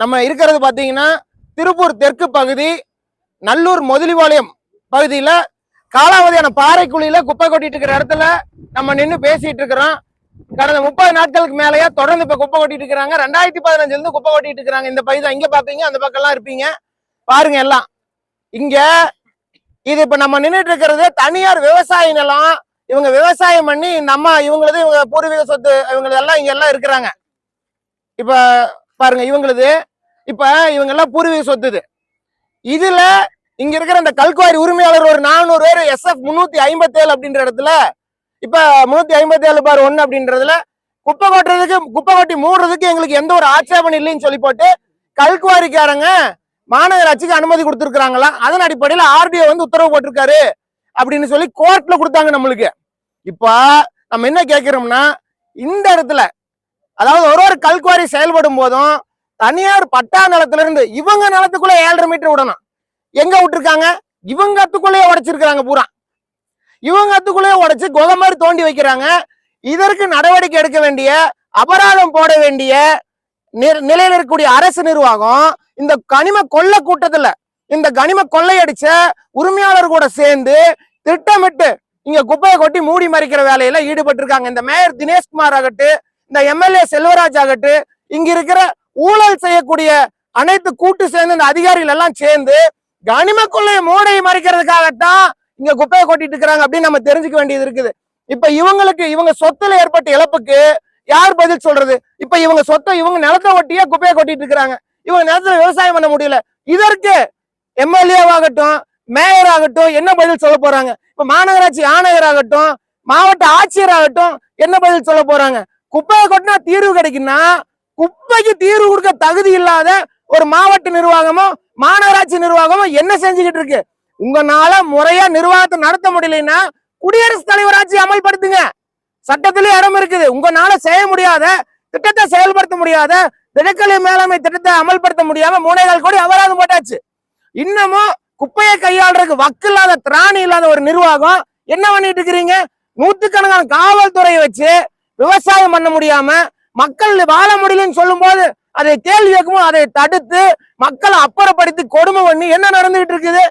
நம்ம இருக்கிறது பார்த்தீங்கன்னா திருப்பூர் தெற்கு பகுதி நல்லூர் முதலிவாளையம் பகுதியில் காலாவதியான பாறைக்குழியில் குப்பை கொட்டிட்டு இருக்கிற இடத்துல நம்ம நின்று பேசிட்டு இருக்கிறோம். கடந்த முப்பது நாட்களுக்கு மேலேயே தொடர்ந்து இப்போ குப்பை கொட்டிட்டு இருக்கிறாங்க. ரெண்டாயிரத்தி பதினஞ்சுலேருந்து குப்பை கொட்டிட்டு இருக்கிறாங்க. இந்த பகுதி தான் பார்ப்பீங்க அந்த பக்கம்லாம் இருப்பீங்க. பாருங்க எல்லாம். இங்கே இது இப்போ நம்ம நின்றுட்டு இருக்கிறது தனியார் விவசாய நிலம். இவங்க விவசாயம் பண்ணி நம்ம இவங்களது இவங்க பூர்வீக சொத்து இவங்களது எல்லாம் எல்லாம் இருக்கிறாங்க. இப்போ பாருங்க இவங்களது இப்ப இவங்க எல்லாம் பூர்வீக சொத்துது. இதுல இங்க இருக்கிற இந்த கல்குவாரி உரிமையாளர் ஒரு நானூறு பேர் எஸ்எஃப் முன்னூத்தி ஐம்பத்தி ஏழு அப்படின்ற இடத்துல இப்ப முன்னூத்தி ஐம்பத்தி ஏழு பார் ஒன்னு அப்படின்றதுல குப்பை கொட்டுறதுக்கு குப்பை கொட்டி மூடுறதுக்கு எங்களுக்கு எந்த ஒரு ஆட்சேபம் இல்லைன்னு சொல்லி போட்டு கல்குவாரிக்காரங்க மாநகராட்சிக்கு அனுமதி கொடுத்துருக்காங்களா அதன் அடிப்படையில் ஆர்டிஓ வந்து உத்தரவு போட்டிருக்காரு அப்படின்னு சொல்லி கோர்ட்ல கொடுத்தாங்க நம்மளுக்கு. இப்போ நம்ம என்ன கேட்கிறோம்னா இந்த இடத்துல அதாவது ஒரு ஒரு கல்குவாரி செயல்படும் போதும் தனியார் பட்டா நிலத்துல இருந்து இவங்க நிலத்துக்குள்ள ஏழரை மீட்டர் விடணும் எங்க விட்டுருக்காங்க? இவங்க அத்துக்குள்ளேயே உடைச்சிருக்கிறாங்க பூரா. இவங்க அத்துக்குள்ளேயே உடைச்சு குகை மாதிரி தோண்டி வைக்கிறாங்க. இதற்கு நடவடிக்கை எடுக்க வேண்டிய அபராதம் போட வேண்டிய நிலையில் இருக்கக்கூடிய அரசு நிர்வாகம் இந்த கனிம கொள்ள கூட்டத்துல இந்த கனிம கொள்ளையடிச்ச உரிமையாளர் கூட சேர்ந்து திட்டமிட்டு இங்க குப்பையை கொட்டி மூடி மறைக்கிற வேலையில ஈடுபட்டு இருக்காங்க இந்த மேயர் தினேஷ்குமார் ஆகட்டும் இந்த எம்எல்ஏ செல்வராஜ் ஆகட்டும் இங்க இருக்கிற ஊழல் செய்யக்கூடிய அனைத்து கூட்டு சேர்ந்து இந்த அதிகாரிகள் எல்லாம் சேர்ந்து கனிம கொள்ளையை மூடையை மறைக்கிறதுக்காகத்தான் இங்க குப்பையை கொட்டிட்டு இருக்கிறாங்க அப்படின்னு நம்ம தெரிஞ்சுக்க வேண்டியது இருக்குது. இப்ப இவங்களுக்கு இவங்க சொத்துல ஏற்பட்ட இழப்புக்கு யார் பதில் சொல்றது? இப்ப இவங்க சொத்தை இவங்க நிலத்தை ஒட்டியே குப்பையை கொட்டிட்டு இருக்கிறாங்க. இவங்க நிலத்துல விவசாயம் பண்ண முடியல. இதற்கு எம்எல்ஏவாகட்டும் மேயர் ஆகட்டும் என்ன பதில் சொல்ல போறாங்க? இப்ப மாநகராட்சி ஆணையர் ஆகட்டும் மாவட்ட ஆட்சியர் ஆகட்டும் என்ன பதில் சொல்ல போறாங்க? குப்பையை கொட்டினா தீர்வு கிடைக்குன்னா குப்பைக்கு தீர்வு கொடுக்க தகுதி இல்லாத ஒரு மாவட்ட நிர்வாகமோ மாநகராட்சி நிர்வாகமோ என்ன செஞ்சுக்கிட்டு இருக்கு? உங்களால முறையா நிர்வாகத்தை நடத்த முடியலைன்னா குடியரசுத் தலைவர் ஆட்சி அமல்படுத்துங்க. சட்டத்திலே இடம் இருக்குது. உங்களால செய்ய முடியாத திட்டத்தை செயல்படுத்த முடியாத திடக்கலை மேலாண்மை திட்டத்தை அமல்படுத்த முடியாம மூணேகால் கோடி அபராதம் போட்டாச்சு. இன்னமும் குப்பையை கையாளுறதுக்கு வக்கு இல்லாத திராணி இல்லாத ஒரு நிர்வாகம் என்ன பண்ணிட்டு இருக்கிறீங்க? நூத்துக்கணக்கான காவல்துறையை வச்சு விவசாயம் பண்ண முடியாம மக்கள் வாழ முடியலன்னு சொல்லும்போது அதை கேள்வி கேட்கும்போது அதை தடுத்து மக்களை அப்புறப்படுத்தி கொடுமை பண்ணி என்ன நடந்துகிட்டு இருக்குது?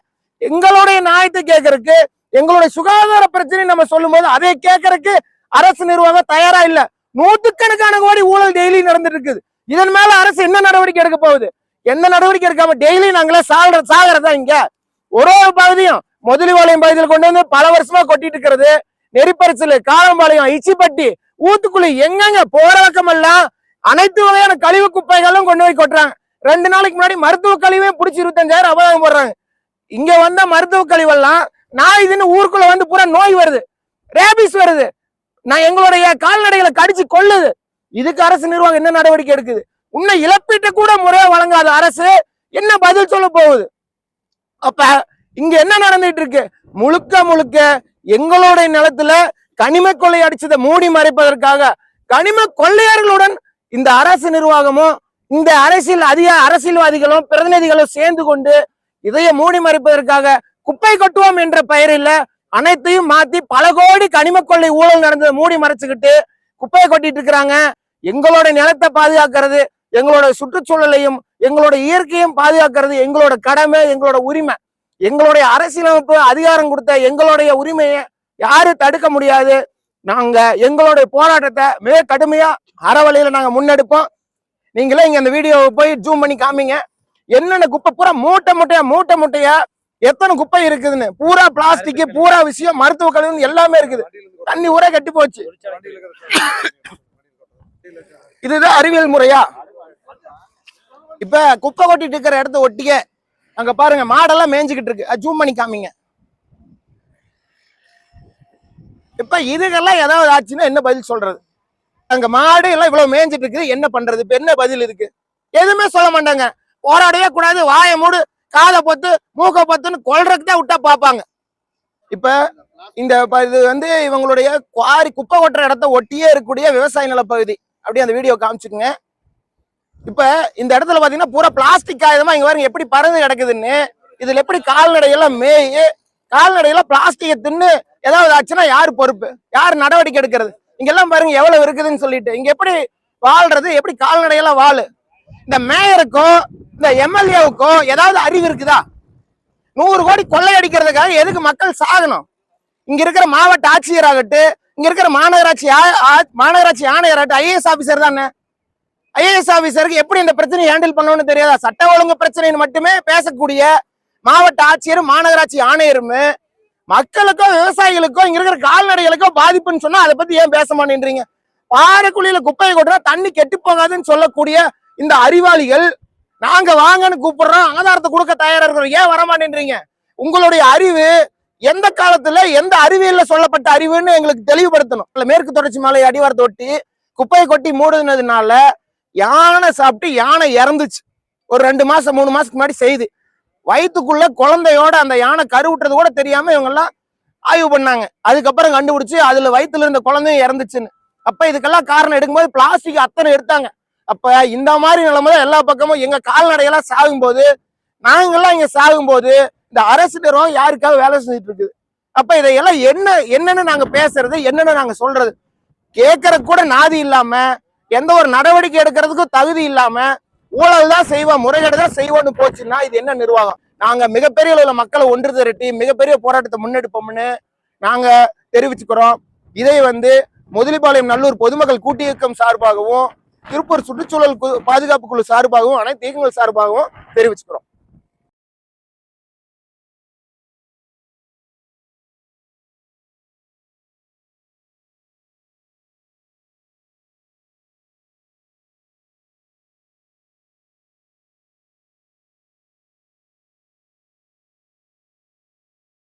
எங்களுடைய நியாயத்தை கேட்கறதுக்கு எங்களுடைய சுகாதார பிரச்சனை நம்ம சொல்லும்போது அதை கேட்கறதுக்கு அரசு நிர்வாகம் தயாரா இல்ல. நூத்துக்கணக்கான கோடி ஊழல் டெய்லி நடந்துட்டு இருக்குது. இதன் மேல அரசு என்ன நடவடிக்கை எடுக்க போகுது? எந்த நடவடிக்கை எடுக்காம டெய்லி நாங்களே சாகுற சாகிறதா இங்க. ஒரு ஒரு பகுதியும் முதலிவாளையம் பகுதியில் கொண்டு வந்து பல வருஷமா கொட்டிட்டு இருக்கிறது. நெறிப்பரிசல் காலம்பாளையம் இச்சிப்பட்டி ஊத்துக்குழி எங்கெங்க போற பக்கமெல்லாம் அனைத்து வகையான கழிவு குப்பைகளும் கொண்டு போய் கொட்டுறாங்க. ரெண்டு நாளைக்கு முன்னாடி மருத்துவ கழிவே பிடிச்சி இருபத்தஞ்சாயிரம் அபராதம் போடுறாங்க. இங்க வந்த மருத்துவ கழிவெல்லாம் நான் இதுன்னு ஊருக்குள்ள வந்து பூரா நோய் வருது. ரேபிஸ் வருது. நான் எங்களுடைய கால்நடைகளை கடிச்சு கொள்ளுது இதுக்கு அரசு நிர்வாகம் என்ன நடவடிக்கை எடுக்குது? உன்னை இழப்பீட்டு கூட முறையா வழங்காத அரசு என்ன பதில் சொல்ல போகுது? அப்ப இங்க என்ன நடந்துட்டு இருக்கு முழுக்க முழுக்க எங்களுடைய நிலத்துல கனிம கொள்ளை அடிச்சதை மூடி மறைப்பதற்காக கனிம கொள்ளையர்களுடன் இந்த அரசு நிர்வாகமும் இந்த அரசியல் அதிக அரசியல்வாதிகளும் பிரதிநிதிகளும் சேர்ந்து கொண்டு இதைய மூடி மறைப்பதற்காக குப்பை கொட்டுவோம் என்ற பெயரில் அனைத்தையும் மாத்தி பல கோடி கனிம கொள்ளை ஊழல் நடந்ததை மூடி மறைச்சுக்கிட்டு குப்பையை கொட்டிட்டு இருக்கிறாங்க. எங்களோட நிலத்தை பாதுகாக்கிறது எங்களோட சுற்றுச்சூழலையும் எங்களோட இயற்கையும் பாதுகாக்கிறது எங்களோட கடமை எங்களோட உரிமை. எங்களுடைய அரசியலமைப்பு அதிகாரம் கொடுத்த எங்களுடைய உரிமையை யாரும் தடுக்க முடியாது. நாங்க எங்களுடைய போராட்டத்தை மிக கடுமையா அறவழியில நாங்க முன்னெடுப்போம். நீங்களே இங்க அந்த வீடியோவை போய் ஜூம் பண்ணி காமிங்க. என்னென்ன குப்பை? பூரா மூட்டை மூட்டையா மூட்டை மூட்டையா? எத்தனை குப்பை இருக்குதுன்னு? பூரா பிளாஸ்டிக் பூரா விஷயம் மருத்துவ கழிவு எல்லாமே இருக்குது. தண்ணி ஊரே கட்டி போச்சு. இதுதான் அறிவியல் முறையா? இப்ப குப்பை கொட்டிட்டு இருக்கிற இடத்த ஒட்டிக்க அங்க பாருங்க மாடெல்லாம் மேய்ஞ்சுக்கிட்டு இருக்கு. ஜூம் பண்ணி காமிங்க. இப்ப இதுக்கெல்லாம் ஏதாவது ஆச்சுன்னா என்ன பதில் சொல்றது? அங்க மாடு எல்லாம் இவ்வளவு மேய்ஞ்சிட்டு இருக்குது என்ன பண்றது? இப்ப என்ன பதில் இருக்கு? எதுவுமே சொல்ல மாட்டாங்க. போராடவே கூடாது வாயை மூடு காதை பொத்து மூக்க பொத்துன்னு கொள்றதுக்கு தான் விட்டா பார்ப்பாங்க. இப்ப இந்த இது வந்து இவங்களுடைய குவாரி குப்பை கொட்டுற இடத்த ஒட்டியே இருக்கக்கூடிய விவசாய நிலப்பகுதி. அப்படியே அந்த வீடியோ காமிச்சுக்குங்க. இப்ப இந்த இடத்துல பாத்தீங்கன்னா பூரா பிளாஸ்டிக் ஆயுதமா இங்க பாருங்க எப்படி பறந்து கிடக்குதுன்னு. இதுல எப்படி கால்நடையெல்லாம் மேய் கால்நடையெல்லாம் பிளாஸ்டிக்கை தின்னு ஏதாவது ஆச்சுன்னா யார் பொறுப்பு? யார் நடவடிக்கை எடுக்கிறது? இங்க எல்லாம் பாருங்க எவ்வளவு இருக்குதுன்னு சொல்லிட்டு. இங்க எப்படி வாழ்றது? எப்படி கால்நடையெல்லாம் வாழு? இந்த மேயருக்கும் இந்த எம்எல்ஏவுக்கும் ஏதாவது அறிவு இருக்குதா? நூறு கோடி கொள்ளையடிக்கிறதுக்காக எதுக்கு மக்கள் சாகணும்? இங்க இருக்கிற மாவட்ட ஆட்சியர் ஆகட்டும் இங்க இருக்கிற மாநகராட்சி மாநகராட்சி ஆணையர் ஆகட்டும் ஐஏஎஸ் ஆபீசர் தானே? ஐஏஎஸ் ஆபீசருக்கு எப்படி இந்த பிரச்சனையை ஹேண்டில் பண்ணணும்னு தெரியாதா? சட்ட ஒழுங்கு பிரச்சனைன்னு மட்டுமே பேசக்கூடிய மாவட்ட ஆட்சியரும் மாநகராட்சி ஆணையரும் மக்களுக்கோ விவசாயிகளுக்கோ இங்க இருக்கிற கால்நடைகளுக்கோ பாதிப்புன்னு சொன்னா அதை பத்தி ஏன் பேச மாட்டேன்றீங்க? பாறைக்குழியில குப்பையை கொட்டுறா தண்ணி கெட்டு போகாதுன்னு சொல்லக்கூடிய இந்த அறிவாளிகள் நாங்க வாங்கன்னு கூப்பிடுறோம் ஆதாரத்தை கொடுக்க தயாரா இருக்கிறோம் ஏன் வரமாட்டேன்றீங்க உங்களுடைய அறிவு எந்த காலத்துல எந்த அறிவியல்ல சொல்லப்பட்ட அறிவுன்னு எங்களுக்கு தெளிவுபடுத்தணும். மேற்கு தொடர்ச்சி மலை அடிவாரத்தை ஒட்டி குப்பையை கொட்டி மூடுனதுனால யானை சாப்பிட்டு யானை இறந்துச்சு. ஒரு ரெண்டு மாசம் மூணு மாசத்துக்கு முன்னாடி செய்து. வயிற்றுக்குள்ள குழந்தையோட அந்த யானை கருவுட்டுறது கூட தெரியாம இவங்கெல்லாம் ஆய்வு பண்ணாங்க. அதுக்கப்புறம் கண்டுபிடிச்சு அதுல வயிற்றுல இருந்த குழந்தையும் இறந்துச்சுன்னு. அப்ப இதுக்கெல்லாம் காரணம் எடுக்கும்போது பிளாஸ்டிக் அத்தனை எடுத்தாங்க. அப்ப இந்த மாதிரி நிலைமை எல்லா பக்கமும் எங்க கால்நடையெல்லாம் சாகும்போது நாங்கெல்லாம் இங்க சாகும்போது இந்த அரசு நிறுவனம் யாருக்காக வேலை செஞ்சுட்டு இருக்குது? அப்ப இதையெல்லாம் என்ன என்னன்னு நாங்க பேசுறது என்னன்னு நாங்க சொல்றது? கேட்கறதுக்கு கூட நாதி இல்லாம எந்த ஒரு நடவடிக்கை எடுக்கிறதுக்கும் தகுதி இல்லாம ஊழல் தான் செய்வோம் முறைகேடு தான் செய்வோம்னு போச்சுன்னா இது என்ன நிர்வாகம்? நாங்க மிகப்பெரிய அளவில் மக்களை ஒன்று திரட்டி மிகப்பெரிய போராட்டத்தை முன்னெடுப்போம்னு நாங்க தெரிவிச்சுக்கிறோம். இதை வந்து முதலிபாளையம் நல்லூர் பொதுமக்கள் கூட்டியக்கம் சார்பாகவும் திருப்பூர் சுற்றுச்சூழல் பாதுகாப்பு குழு சார்பாகவும் அனைத்து இயக்கங்கள் சார்பாகவும் தெரிவிச்சுக்கிறோம்.